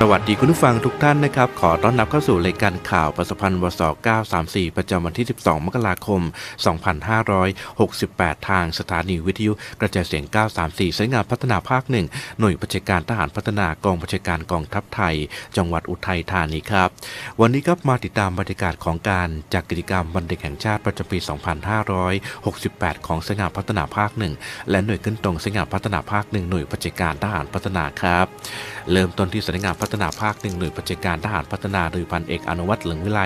สวัสดีคุณผู้ฟังทุกท่านนะครับ ขอต้อนรับเข้าสู่รายการข่าวประสพันธ์วส934 ประจำวันที่ 12 มกราคม 2568 ทางสถานีวิทยุกระจายเสียง 934สายงานพัฒนาภาคหนึ่งหน่วยประชาการทหารพัฒนากองประชาการกองทัพไทย จังหวัดอุทัยธานีครับ วันนี้ก็มาติดตามบรรยากาศของการจัดกิจกรรมวันเด็กแห่งชาติประจำปี 2568 ของสายงานพัฒนาภาคหนึ่งและหน่วยขึ้นตรงสายงานพัฒนาภาคหนึ่งหน่วยประชาการทหารพัฒนาครับ เริ่มต้นที่สำนักงานพัฒนาภาคหนึ่งหน่วยปฏิบัติการทหารพัฒนาโดยพันเอกอนุวัฒน์เหลืองวิไล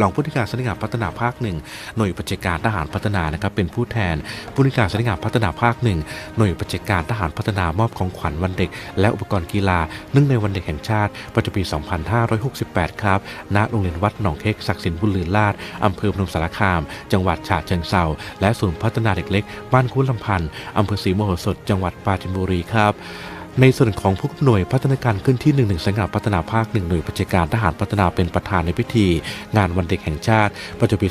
รองผู้ที่การสำนักงานพัฒนาภาคหนึ่งหน่วยปฏิบัติการทหารพัฒนานะครับเป็นผู้แทนผู้ที่การสำนักงานพัฒนาภาคหนึ่งหน่วยปฏิบัติการทหารพัฒนามอบของขวัญวันเด็ก และอุปกรณ์กีฬาเนื่องในวันเด็กแห่งชาติประจำปี 2568 ครับณโรงเรียนวัดหนองเค้กศักดิ์สินบุญลือลาดอำเภอพนมสารคาม จังหวัดฉะเชิงเทราและศูนย์พัฒนาเด็กเล็กบ้านคุ้นลำพันธ์อำเภอศรีมโหสถ จังหวัดปราจีนบุรีครับ ในส่วนของผู้กำหน่วยพัฒนาการขึ้นที่1นึ่งสังกัดพัฒนาภาคหนึ่งหน่วยประชาการทหารพัฒนาเป็นประธานในพิธี งานวันเด็กแห่งชาติ ประจำปี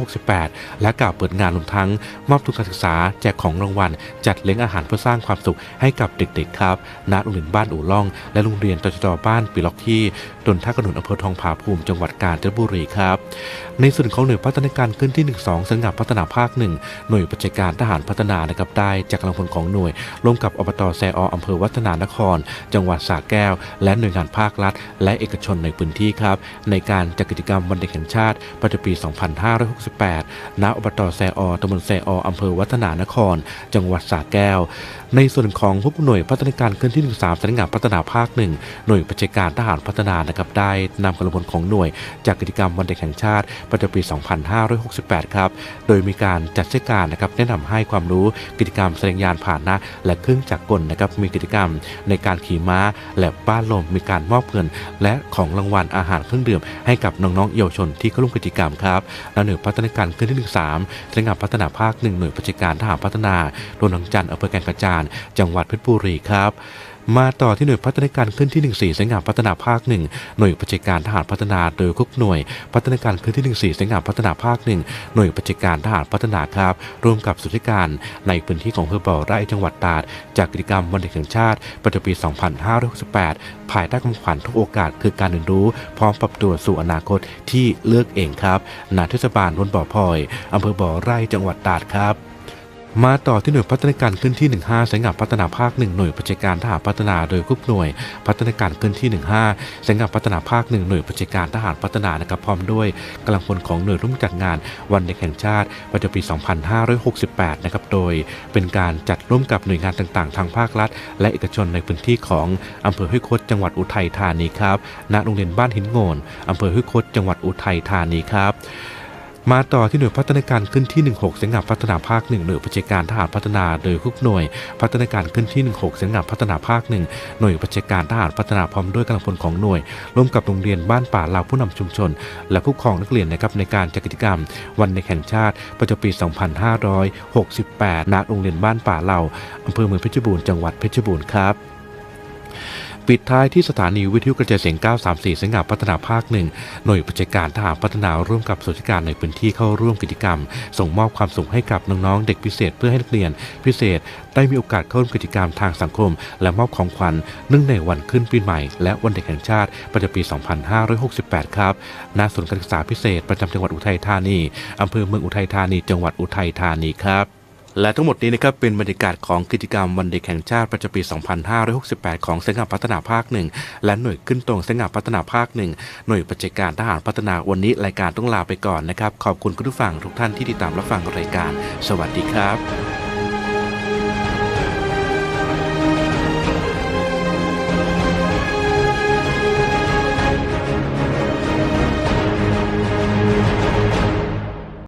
2568 และกล่าวเปิดงานรวมทั้ง มอบทุนการศึกษา แจกของรางวัล จัดเลี้ยงอาหารเพื่อสร้างความสุขให้กับเด็กๆครับ ณ โรงเรียนบ้านอู่ล่อง และโรงเรียนตจตบ้านปีล็อกที่ตนท่ากระหนุนอำเภอทองผาภูมิจังหวัดกาญจนบุรีครับ ในส่วนของหน่วยพัฒนาการขึ้นที่ 12 สังกัดพัฒนาภาคหนึ่งหน่วยประชาการทหารพัฒนานะครับได้จากกำลังพลของหน่วยร่วมกับอบตแซออำเภอวัฒนานคร จังหวัดสระแก้ว และหน่วยงานภาครัฐ และเอกชนในพื้นที่ครับ ในการจัดกิจกรรมวันเด็กแห่งชาติประจำปี 2568 ณ อบตแซออตำบลแซออำเภอวัฒนานคร จังหวัดสระแก้ว ในส่วนของผู้หน่วยพัฒนาการขึ้นที่ 13สำนักงานพัฒนาภาคหนึ่งหน่วยประชาการทหารพัฒนานะครับได้นำกำลังพลของหน่วยจากกิจกรรมวันเด็กแห่งชาติประจำปี 2568 ครับ โดยมีการจัดเทศกาลนะครับแนะนำให้ความรู้กิจกรรมแสดงยานผ่านนะและเครื่องจักรกลนะครับมีกิจกรรม ในการขี่ม้าและบ้านลมมีการมอบเงินและของรางวัลอาหารเครื่องดื่มให้กับน้องๆเยาวชนที่เข้าร่วมกิจกรรมครับและหน่วยพัฒนาการขึ้นที่13สำนักงานพัฒนาภาคหนึ่งหน่วยประชาการทหารพัฒนาโดนหนังจันทร์อำเภอแก่งกระจานจังหวัดเพชรบุรีครับ มาต่อที่หน่วยพัฒนาการขึ้นที่ 14สำนักงานพัฒนาภาคหนึ่งหน่วยประชาการทหารพัฒนาโดยคุกหน่วย พัฒนาการขึ้นที่ 14สำนักงานพัฒนาภาคหนึ่งหน่วยประชาการทหารพัฒนาครับร่วมกับสุธิการในพื้นที่ของอำเภอบ่อไร่จังหวัดตราดจากกิจกรรมวันเด็กแห่งชาติประจำปี 2568 ภายใต้คำขวัญทุกโอกาสคือการเรียนรู้ พร้อมปรับตัวสู่อนาคตที่เลือกเองครับณเทศบาลวนบ่อพลอยอำเภอบ่อไร่จังหวัดตราดครับ มาต่อที่หน่วยพัฒนาการขึ้นที่ 15สายงานพัฒนาภาคหนึ่งหน่วยประชาการทหารพัฒนาโดยคุกหน่วย พัฒนาการขึ้นที่ 15สายงานพัฒนาภาคหนึ่งหน่วยประชาการทหารพัฒนานะครับพร้อมด้วยกำลังพลของหน่วยร่วมจัดงานวันเด็กแห่งชาติประจำปี 2568 นะครับโดยเป็นการจัดร่วมกับหน่วยงานต่างๆ ทางภาครัฐ และเอกชนในพื้นที่ของอำเภอห้วยคดจังหวัดอุทัยธานีครับณโรงเรียนบ้านหินโงนอำเภอห้วยคดจังหวัดอุทัยธานีครับ มาต่อที่หน่วยพัฒนาการขึ้นที่ 16สังกัดพัฒนาภาค 1 หน่วยประชาการทหารพัฒนาโดยคุกหน่วย พัฒนาการขึ้นที่ 16สังกัดพัฒนาภาค 1 หน่วยประชาการทหารพัฒนาพร้อมด้วยกำลังพลของหน่วย ร่วมกับโรงเรียนบ้านป่าลาวผู้นำชุมชน และผู้ปกครองนักเรียนนะครับในการจัดกิจกรรม วันเด็กแห่งชาติประจำปี 2568 ณ โรงเรียนบ้านป่าเหลาอำเภอเมืองเพชรบูรณ์จังหวัดเพชรบูรณ์ครับ ปิดท้ายที่สถานีวิทยุกระจายเสียง 934 สังกัดพัฒนาภาคหนึ่งหน่วยประชาการทหารพัฒนาร่วมกับส่วนราชการในพื้นที่เข้าร่วมกิจกรรม ส่งมอบความสุขให้กับน้องๆเด็กพิเศษเพื่อให้นักเรียน พิเศษได้มีโอกาสเข้าร่วมกิจกรรมทางสังคม และมอบของขวัญเนื่องในวันขึ้นปีใหม่ และวันเด็กแห่งชาติประจำปี 2568 ครับณศูนย์การศึกษาพิเศษประจำจังหวัดอุทัยธานีอำเภอเมืองอุทัยธานี จังหวัดอุทัยธานีครับ และทั้งหมดนี้นะครับเป็นบรรยากาศของกิจกรรมวันเด็กแห่งชาติประจำปี 2568 ของสำนักงานพัฒนาภาคหนึ่งและหน่วยขึ้นตรงสำนักงานพัฒนาภาคหนึ่งหน่วยประชาการทหารพัฒนาวันนี้รายการต้องลาไปก่อนนะครับ ขอบคุณคุณผู้ฟังทุกท่านที่ติดตามรับฟังรายการ สวัสดีครับ